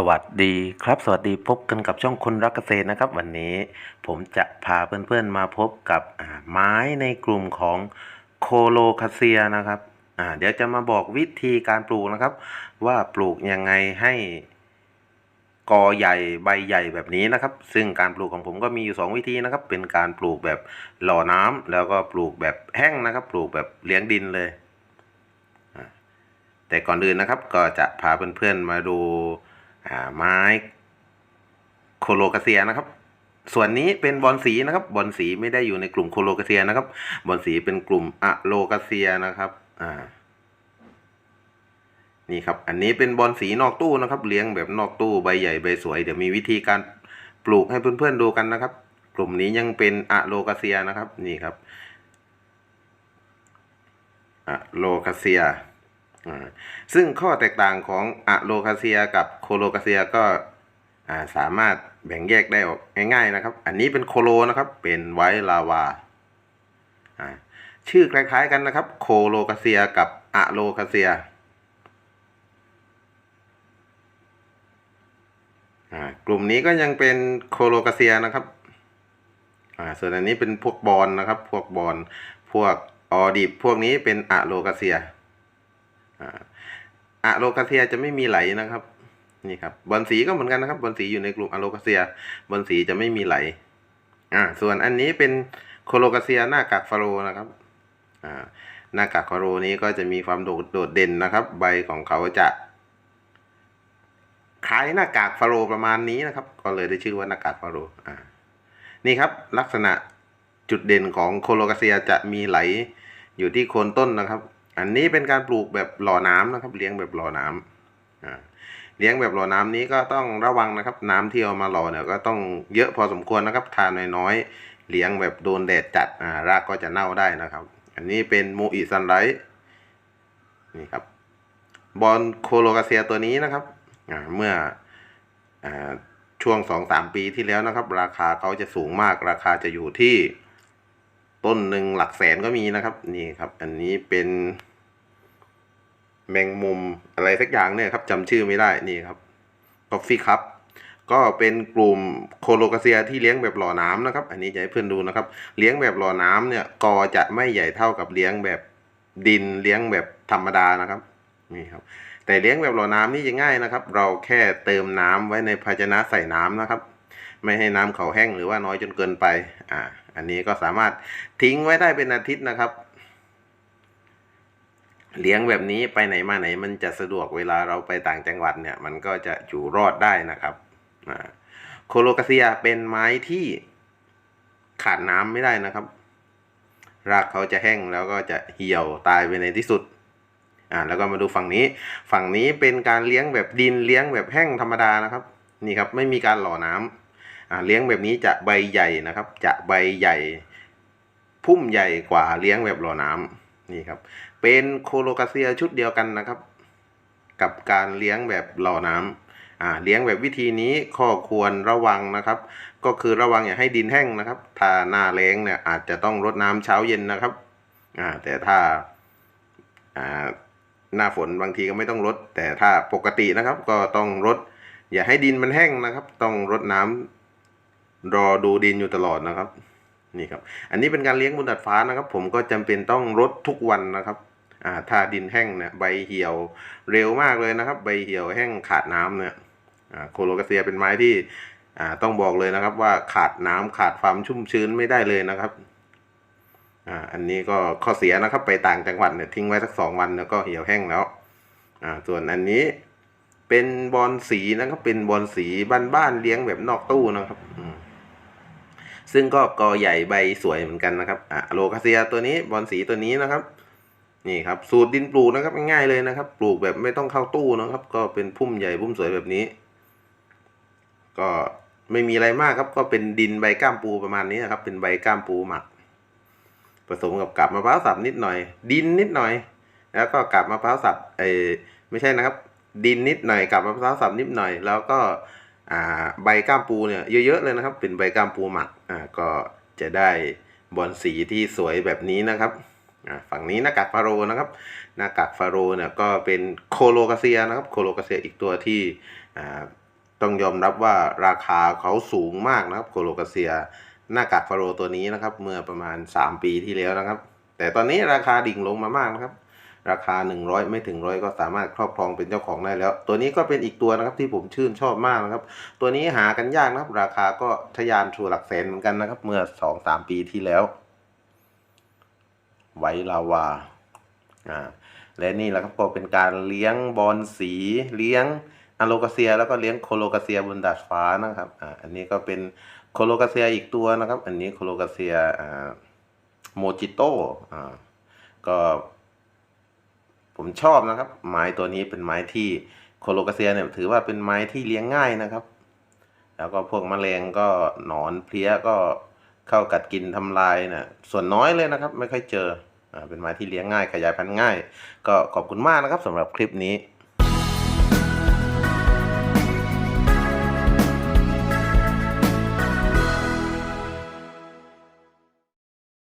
สวัสดีครับสวัสดีพบกันกับช่องคนรักเกษตรนะครับ วันนี้ผมจะพาเพื่อนๆมาพบกับไม้ในกลุ่มของโคโลคาเซียนะครับเดี๋ยวจะมาบอกวิธีการปลูกนะครับ ว่าปลูกยังไงให้กอใหญ่ใบใหญ่แบบนี้นะครับ ซึ่งการปลูกของผมก็มีอยู่ 2 วิธีนะครับ เป็นการปลูกแบบหล่อน้ำแล้วก็ปลูกแบบแห้งนะครับ ปลูกแบบเลี้ยงดินเลยแต่ก่อนอื่นนะครับก็จะพาเพื่อนๆมาดู ไม้โคโลกาเซียนะครับ ส่วนนี้เป็นบอลสีนะครับ บอลสีไม่ได้อยู่ในกลุ่มโคโลกาเซียนะครับ บอลสีเป็นกลุ่มอะโลกาเซียนะครับ อ่า นี่ครับ อันนี้เป็นบอลสีนอกตู้นะครับ เลี้ยงแบบนอกตู้ใบใหญ่ใบสวย เดี๋ยวมีวิธีการปลูกให้เพื่อนๆดูกันนะครับ กลุ่มนี้ยังเป็นอะโลกาเซียนะครับ นี่ครับอะโลกาเซีย ซึ่งข้อแตกต่างของอะโลคาเซียกับโคโลคาเซียก็สามารถแบ่งแยกได้ออกง่ายๆนะครับ อันนี้เป็นโคโลนะครับ เป็นไวลาวา ชื่อคล้ายๆกันนะครับ โคโลคาเซียกับอะโลคาเซียกลุ่มนี้ก็ยังเป็นโคโลคาเซียนะครับ ส่วนอันนี้เป็นพวกบอลนะครับ พวกบอล พวกออดิบ พวกนี้เป็นอะโลคาเซีย อะโลคาเซียจะไม่มีไหลนะครับ นี่ครับบอลสีก็เหมือนกันนะครับบอลสีอยู่ในกลุ่มอะโลคาเซียบอลสีจะไม่มีไหลอ่าส่วนอันนี้เป็นโคโลคาเซียหน้ากากฟาโรนะครับอ่าหน้ากากฟาโรนี้ก็จะมีความโดดโดดเด่นนะครับ ใบของเขาจะคล้ายหน้ากากฟาโรประมาณนี้นะครับ ก็เลยได้ชื่อว่าหน้ากากฟาโรอ่านี่ครับลักษณะจุดเด่นของโคโลคาเซียจะมีไหลอยู่ที่โคนต้นนะครับ อันนี้เป็นการปลูกแบบหล่อน้ำนะครับ เลี้ยงแบบหล่อน้ำอ่าเลี้ยงแบบหล่อน้ำนี้ก็ต้องระวังนะครับ น้ำที่เอามาหล่อเนี่ยก็ต้องเยอะพอสมควรนะครับ ทานน้อยๆเลี้ยงแบบโดนแดดจัดอ่ารากก็จะเน่าได้นะครับ อันนี้เป็นโมอิซันไรท์นี่ครับบอลโคโลกาเซียตัวนี้นะครับอ่าเมื่ออช่วงสองสามปีที่แล้วนะครับ ราคาเขาจะสูงมากราคาจะอยู่ที่ ต้นหนึ่งหลักแสนก็มีนะครับ นี่ครับ อันนี้เป็นแมงมุมอะไรสักอย่างเนี่ยครับจำชื่อไม่ได้นี่ครับกอฟฟี่ครับ ก็เป็นกลุ่มโคโลกาเซียที่เลี้ยงแบบหล่อน้ำนะครับ อันนี้จะให้เพื่อนดูนะครับ เลี้ยงแบบหล่อน้ำเนี่ยกอจะไม่ใหญ่เท่ากับเลี้ยงแบบดินเลี้ยงแบบธรรมดานะครับนี่ครับ แต่เลี้ยงแบบหล่อน้ำนี่จะง่ายนะครับ เราแค่เติมน้ำไว้ในภาชนะใส่น้ำนะครับ ไม่ให้น้ำเขาแห้งหรือว่าน้อยจนเกินไป อ่า อันนี้ก็สามารถทิ้งไว้ได้เป็นอาทิตย์นะครับ เลี้ยงแบบนี้ไปไหนมาไหน มันจะสะดวกเวลาเราไปต่างจังหวัดเนี่ย มันก็จะอยู่รอดได้นะครับอ่าโคโลกาเซียเป็นไม้ที่ขาดน้ำไม่ได้นะครับ รากเขาจะแห้งแล้วก็จะเหี่ยวตายไปในที่สุดอ่าแล้วก็มาดูฝั่งนี้ ฝั่งนี้เป็นการเลี้ยงแบบดินเลี้ยงแบบแห้งธรรมดานะครับ นี่ครับไม่มีการหล่อน้ำอ่า เลี้ยงแบบนี้จะใบใหญ่นะครับ จะใบใหญ่ พุ่มใหญ่กว่าเลี้ยงแบบหล่อน้ำนี่ครับ เป็นโคโลกาเซียชุดเดียวกันนะครับ กับการเลี้ยงแบบหล่อน้ำอ่าเลี้ยงแบบวิธีนี้ข้อควรระวังนะครับ ก็คือระวังอย่าให้ดินแห้งนะครับ ถ้าหน้าแล้งเนี่ยอาจจะต้องรดน้ำเช้าเย็นนะครับอ่าแต่ถ้าอ่าหน้าฝนบางทีก็ไม่ต้องรดแต่ถ้าปกตินะครับ ก็ต้องรดอย่าให้ดินมันแห้งนะครับ ต้องรดน้ำ รอดูดินอยู่ตลอดนะครับนี่ครับ อันนี้เป็นการเลี้ยงบนดาดฟ้านะครับ ผมก็จำเป็นต้องรดทุกวันนะครับอ่าถ้าดินแห้งเนี่ยใบเหี่ยวเร็วมากเลยนะครับ ใบเหี่ยวแห้งขาดน้ำเนี่ยอ่าโคโลกาเซียเป็นไม้ที่อ่าต้องบอกเลยนะครับ ว่าขาดน้ำขาดความชุ่มชื้นไม่ได้เลยนะครับอ่าอันนี้ก็ข้อเสียนะครับ ไปต่างจังหวัดเนี่ยทิ้งไว้สักสองวันแล้วก็เหี่ยวแห้งแล้วอ่าส่วนอันนี้เป็นบอลสีนะครับ เป็นบอลสีบ้านๆเลี้ยงแบบนอกตู้นะครับอืม ซึ่งก็กอใหญ่ใบสวยเหมือนกันนะครับอะโลคาเซียตัวนี้บอลสีตัวนี้นะครับ นี่ครับ สูตรดินปลูกนะครับง่ายๆเลยนะครับ ปลูกแบบไม่ต้องเข้าตู้นะครับ ก็เป็นพุ่มใหญ่พุ่มสวยแบบนี้ ก็ไม่มีอะไรมากครับ ก็เป็นดินใบก้ามปูประมาณนี้นะครับ เป็นใบก้ามปูหมัก ผสมกับกาบมะพร้าวสับนิดหน่อย ดินนิดหน่อย แล้วก็กาบมะพร้าวสับเออไม่ใช่นะครับ ดินนิดหน่อยกับมะพร้าวสับนิดหน่อย แล้วก็อ่าใบก้ามปูเนี่ยเยอะๆเลยนะครับ เป็นใบก้ามปูหมัก อ่าก็จะได้บอลสีที่สวยแบบนี้นะครับอ่าฝั่งนี้หน้ากากฟาโรนะครับหน้ากากฟาโรเนี่ยก็เป็นโคโลกาเซียนะครับโคโลกาเซียอีกตัวที่อ่าต้องยอมรับว่าราคาเขาสูงมากนะครับโคโลกาเซีย หน้ากากฟาโรตัวนี้นะครับ เมื่อประมาณ 3 ปีที่แล้วนะครับ แต่ตอนนี้ราคาดิ่งลงมามากนะครับ ราคา 100 ไม่ถึงร้อยก็สามารถครอบครองเป็นเจ้าของได้แล้ว ตัวนี้ก็เป็นอีกตัวนะครับที่ผมชื่นชอบมากนะครับ ตัวนี้หากันยากนะครับ ราคาก็ทะยานชูหลักแสนเหมือนกันนะครับ เมื่อ 2-3 ปีที่แล้ว ไวลาวาอ่าและนี่แหละครับก็เป็นการเลี้ยงบอลสีเลี้ยงอะโลกาเซีย แล้วก็เลี้ยงโคโลกาเซียบนดาดฟ้านะครับอ่าอันนี้ก็เป็นโคโลกาเซียอีกตัวนะครับ อันนี้โคโลกาเซียอ่าโมจิโต้อ่าก็ ผมชอบนะครับ ไม้ตัวนี้เป็นไม้ที่โคโลกาเซียเนี่ยถือว่าเป็นไม้ที่เลี้ยงง่ายนะครับ แล้วก็พวกแมลงก็หนอนเพลี้ยก็เข้ากัดกินทำลายนะส่วนน้อยเลยนะครับ ไม่ค่อยเจออ่าเป็นไม้ที่เลี้ยงง่ายขยายพันธุ์ง่าย ก็ขอบคุณมากนะครับสำหรับคลิปนี้